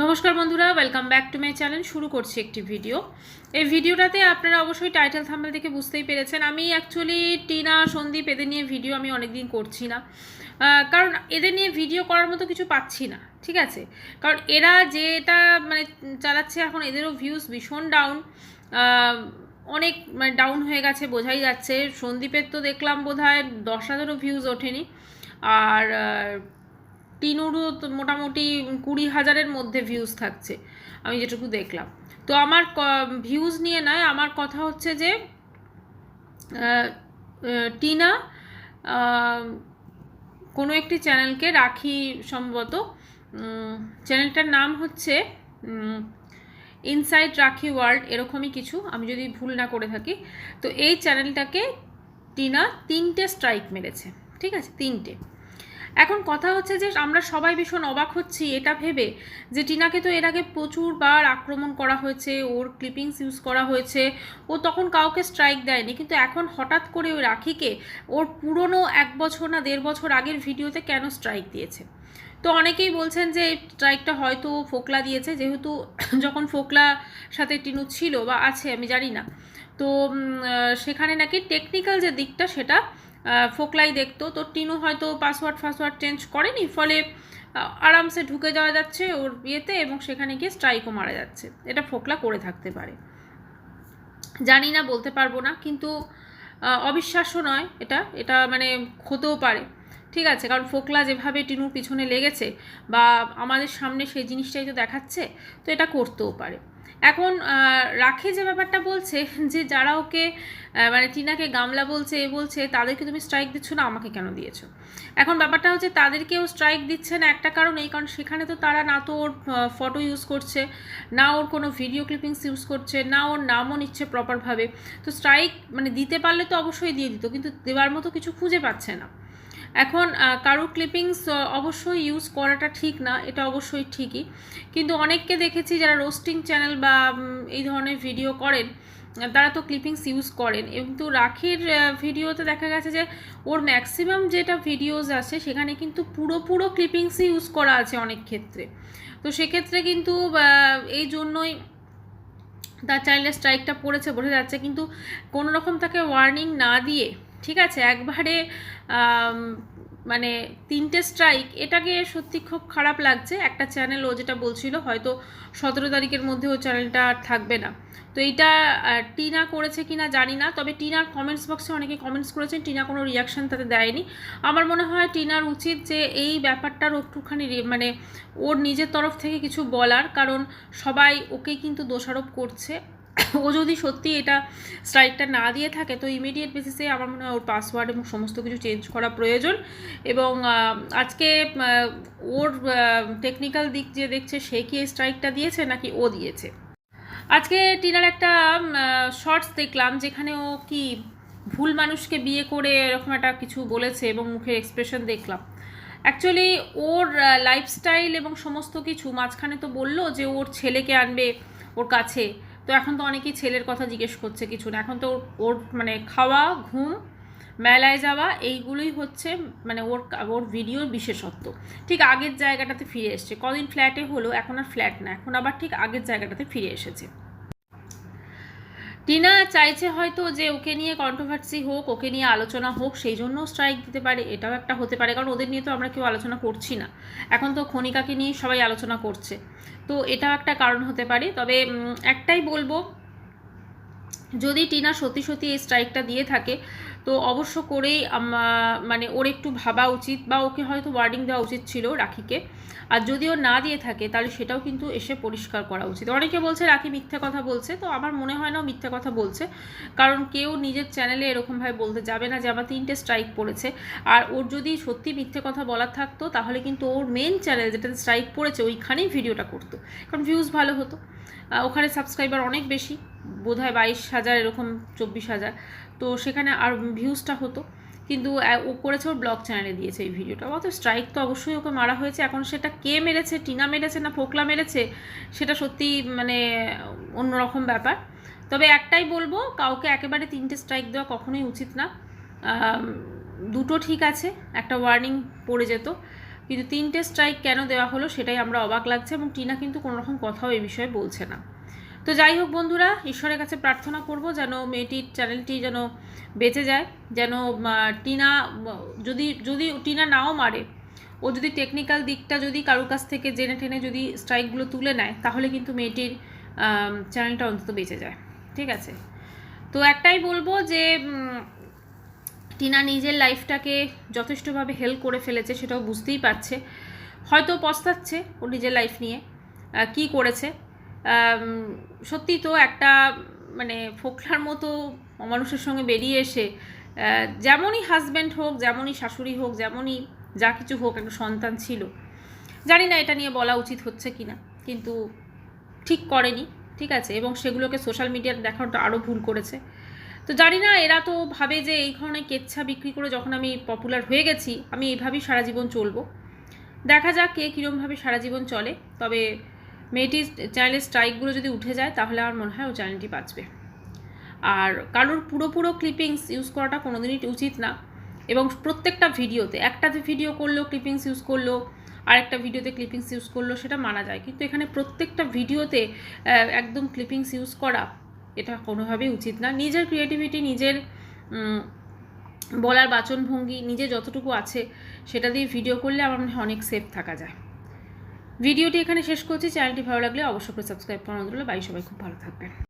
নমস্কার বন্ধুরা welcome back to my channel শুরু করছি একটি ভিডিও এই ভিডিওটাতে আপনারা অবশ্যই টাইটেল থাম্বেল দেখে বুঝতেই পেরেছেন। আমি অ্যাকচুয়ালি টিনা, সন্দীপ, এদের নিয়ে ভিডিও আমি অনেকদিন করছি না। কারণ এদের নিয়ে ভিডিও করার মতো কিছু পাচ্ছি না, ঠিক আছে? কারণ এরা যেটা মানে চালাচ্ছে এখন, এদেরও ভিউজ ভীষণ ডাউন অনেক মানে ডাউন হয়ে গেছে, বোঝাই যাচ্ছে। সন্দীপের তো দেখলাম বোধ হয় দশ হাজারও ভিউজ ওঠেনি। আর টিনুরও মোটামুটি কুড়ি হাজারের মধ্যে ভিউজ থাকছে, আমি যেটুকু দেখলাম। তো আমার ভিউজ নিয়ে নয়, আমার কথা হচ্ছে যে টিনা কোনো একটি চ্যানেলকে রাখি সম্ভবত চ্যানেলটার নাম হচ্ছে ইনসাইড রাখি ওয়ার্ল্ড এরকমই কিছু, আমি যদি ভুল না করে থাকি। তো এই চ্যানেলটাকে টিনা তিনটে স্ট্রাইক মেরেছে, ঠিক আছে? তিনটে। এখন কথা হচ্ছে যে আমরা সবাই ভীষণ অবাক হচ্ছি, এটা ভেবে যে টিনাকে তো এর আগে প্রচুরবার আক্রমণ করা হয়েছে, ওর ক্লিপিংস ইউজ করা হয়েছে, ও তখন কাউকে স্ট্রাইক দেয়নি, কিন্তু এখন হঠাৎ করে ওই রাখিকে ওর পুরনো এক বছর না দেড় বছর আগের ভিডিওতে কেন স্ট্রাইক দিয়েছে? তো অনেকেই বলছেন যে এই স্ট্রাইকটা হয়তো ফোকলা দিয়েছে, যেহেতু যখন ফোকলা সাথে টিনু ছিল বা আছে, আমি জানি না। তো সেখানে নাকি টেকনিক্যাল যে দিকটা সেটা ফোকলাই দেখতো। তো টিনু হয়তো পাসওয়ার্ড ফাসওয়ার্ড চেঞ্জ করেনি, ফলে আরামসে ঢুকে যাওয়া যাচ্ছে ওর ইয়েতে এবং সেখানে গিয়ে স্ট্রাইকও মারা যাচ্ছে। এটা ফোকলা করে থাকতে পারে। জানি না, বলতে পারব না, কিন্তু অবিশ্বাস্য নয় এটা। এটা মানে হতেও পারে। ঠিক আছে, কারণ ফোকলা যেভাবে টিনুর পিছনে লেগেছে বা আমাদের সামনে সেই জিনিসটাই তো দেখাচ্ছে, তো এটা করতেও পারে। এখন রাখে যে ব্যাপারটা বলছে, যে যারা ওকে মানে টিনাকে গামলা বলছে, এ বলছে, তাদেরকে তুমি স্ট্রাইক দিচ্ছ না, আমাকে কেন দিয়েছ? এখন ব্যাপারটা হচ্ছে তাদেরকেও স্ট্রাইক দিচ্ছে না একটা কারণ এই, কারণ সেখানে তো তারা না তো ওর ফটো ইউজ করছে, না ওর কোনো ভিডিও ক্লিপিংস ইউজ করছে, না ওর নামও নিচ্ছে প্রপারভাবে তো স্ট্রাইক মানে দিতে পারলে তো অবশ্যই দিয়ে দিত, কিন্তু দেওয়ার মতো কিছু খুঁজে পাচ্ছে না। এখন কারও ক্লিপিংস অবশ্যই ইউজ করাটা ঠিক না, এটা অবশ্যই ঠিকই। কিন্তু অনেককে দেখেছি যারা রোস্টিং চ্যানেল বা এই ধরনের ভিডিও করেন, তারা তো ক্লিপিংস ইউজ করেন। কিন্তু রাখির ভিডিওতে দেখা গেছে যে, ওর ম্যাক্সিমাম যেটা ভিডিওস আছে, সেখানে কিন্তু পুরো পুরো ক্লিপিংসই ইউজ করা আছে অনেক ক্ষেত্রে। তো সেক্ষেত্রে কিন্তু এই জন্যই তার চ্যানেলের স্ট্রাইকটা পড়েছে, বোঝা যাচ্ছে। কিন্তু কোনো রকম তাকে ওয়ার্নিং না দিয়ে ঠিক আছে? একবারে মানে তিনটে স্ট্রাইক এটাকে সত্যি খুব খারাপ লাগছে। একটা চ্যানেল ও যেটা বলছিল, হয়তো সতেরো তারিখের মধ্যে ও চ্যানেলটা আর থাকবে না। তো এইটা টিনা করেছে কিনা জানি না, তবে টিনার কমেন্টস বক্সে অনেকে কমেন্টস করেছেন, টিনা কোনো রিয়াকশন তাতে দেয়নি। আমার মনে হয় টিনার উচিত যে এই ব্যাপারটার একটুখানি মানে ওর নিজের তরফ থেকে কিছু বলার, কারণ সবাই ওকে কিন্তু দোষারোপ করছে। ও যদি সত্যি এটা স্ট্রাইকটা না দিয়ে থাকে, তো ইমিডিয়েট বেসিসে আমার মনে হয় ওর পাসওয়ার্ড এবং সমস্ত কিছু চেঞ্জ করা প্রয়োজন। এবং আজকে ওর টেকনিক্যাল দিক যে দেখছে, সে কি এই স্ট্রাইকটা দিয়েছে নাকি ও দিয়েছে? আজকে টিনার একটা শর্টস দেখলাম যেখানে ও কি ভুল মানুষকে বিয়ে করে এরকম একটা কিছু বলেছে এবং মুখের এক্সপ্রেশন দেখলাম। অ্যাকচুয়ালি ওর লাইফস্টাইল এবং সমস্ত কিছু মাঝখানে তো বলল যে ওর ছেলেকে আনবে ওর কাছে। তো এখন তো অনেকেই ছেলের কথা জিজ্ঞেস করছে কিছু না। এখন তো ওর- মানে খাওয়া, ঘুম, মেলায় যাওয়া, এইগুলোই হচ্ছে মানে ওর ওর ভিডিওর বিশেষত্ব। ঠিক আগের জায়গাটাতে ফিরে এসছে। কদিন ফ্ল্যাটে হলো, এখন আর ফ্ল্যাট না। এখন আবার ঠিক আগের জায়গাটাতে ফিরে এসেছে। টিনা চাইছে হয়তো যে ওকে নিয়ে কন্ট্রোভার্সি হোক, ওকে নিয়ে আলোচনা হোক, সেই জন্য স্ট্রাইক দিতে পারে। এটাও একটা হতে পারে, কারণ ওদের নিয়ে তো আমরা কেউ আলোচনা করছি না। এখন তো খনিকাকে নিয়ে সবাই আলোচনা করছে। তো এটাও একটা কারণ হতে পারে। তবে একটাই বলব যদি টিনা সত্যি সত্যি এই স্ট্রাইকটা দিয়ে থাকে, তো অবশ্য করেই মানে ওর একটু ভাবা উচিত বা ওকে হয়তো ওয়ার্ডিং দেওয়া উচিত ছিল রাখিকে। আর যদি ও না দিয়ে থাকে, তাহলে সেটাও কিন্তু এসে পরিষ্কার করা উচিত। অনেকে বলছে, রাখি মিথ্যা কথা বলছে। তো আমার মনে হয় না মিথ্যা কথা বলছে। কারণ কেউ নিজের চ্যানেলে এরকমভাবে বলতে যাবে না যে, আমার তিনটে স্ট্রাইক পড়েছে। আর ওর যদি সত্যি মিথ্যে কথা বলার থাকতো, তাহলে কিন্তু ওর মেন চ্যানেল যেটাতে স্ট্রাইক পড়েছে, ওইখানেই ভিডিওটা করতো। কারণ ভিউজ ভালো হতো। ওখানে সাবস্ক্রাইবার অনেক বেশি বোধ হয় বাইশ হাজার, এরকম চব্বিশ হাজার। তো সেখানে আর ভিউজটা হতো, কিন্তু ও করেছে ওর ব্লগ চ্যানেলে দিয়েছে এই ভিডিওটা। অত স্ট্রাইক তো অবশ্যই ওকে মারা হয়েছে। এখন সেটা কে মেরেছে, টিনা মেরেছে না ফোকলা মেরেছে, সেটা সত্যি মানে অন্যরকম ব্যাপার। তবে একটাই বলব, কাউকে একেবারে তিনটে স্ট্রাইক দেওয়া কখনোই উচিত না। দুটো ঠিক আছে, একটা ওয়ার্নিং পড়ে যেত। কিন্তু তিনটে স্ট্রাইক কেন দেওয়া হলো সেটাই আমরা অবাক লাগছে এবং টিনা কিন্তু কোনো রকম কথাও এই বিষয়ে বলছে না। তো যাই হোক বন্ধুরা, ঈশ্বরের কাছে প্রার্থনা করব যেন মেয়েটির চ্যানেলটি যেন বেঁচে যায়, যেন টিনা, যদি যদি টিনা নাও মারে, ও যদি টেকনিক্যাল দিকটা যদি কারোর কাছ থেকে জেনে টেনে যদি স্ট্রাইকগুলো তুলে নেয়, তাহলে কিন্তু মেয়েটির চ্যানেলটা অন্তত বেঁচে যায়। ঠিক আছে? তো একটাই বলব যে টিনা নিজের লাইফটাকে যথেষ্টভাবে হেল্প করে ফেলেছে সেটাও বুঝতেই পারছে। হয়তো পস্তাচ্ছে ও নিজের লাইফ নিয়ে কি করেছে। সত্যি তো একটা মানে ফোকলার মতো মানুষের সঙ্গে বেরিয়ে এসে যেমনই হাজব্যান্ড হোক, যেমনই শাশুড়ি হোক, যেমনই যা কিছু হোক একটা সন্তান ছিল। জানি না এটা নিয়ে বলা উচিত হচ্ছে কি না, কিন্তু ঠিক করেনি, ঠিক আছে। এবং সেগুলোকে সোশ্যাল মিডিয়াতে দেখানোটা আরও ভুল করেছে। তো জানি না, এরা তো ভাবে যে এই ধরনের কেচ্ছা বিক্রি করে যখন আমি পপুলার হয়ে গেছি, আমি এইভাবেই সারা জীবন চলবো। দেখা যাক কে কীরমভাবে সারা জীবন চলে, তবে মেয়েটির চ্যানেলের স্ট্রাইকগুলো যদি উঠে যায়, তাহলে আমার মনে হয় ও চ্যানেলটি বাঁচবে। আর কারোর পুরো পুরো ক্লিপিংস ইউজ করাটা কোনোদিনই উচিত না। এবং প্রত্যেকটা ভিডিওতে একটাতে ভিডিও করল ক্লিপিংস ইউজ করল আর একটা ভিডিওতে ক্লিপিংস ইউজ করল, সেটা মানা যায়। কিন্তু এখানে প্রত্যেকটা ভিডিওতে একদম ক্লিপিংস ইউজ করা এটা কোনোভাবেই উচিত না। নিজের ক্রিয়েটিভিটি নিজের বলার বাচনভঙ্গি, নিজে যতটুকু আছে সেটা দিয়ে ভিডিও করলে আমার মনে হয় অনেক সেফ থাকা যায়। ভিডিওটি এখানে শেষ করছি। চ্যানেলটি ভালো লাগলে অবশ্যই করে সাবস্ক্রাইব করানো বাই সবাই, খুব ভালো থাকবেন।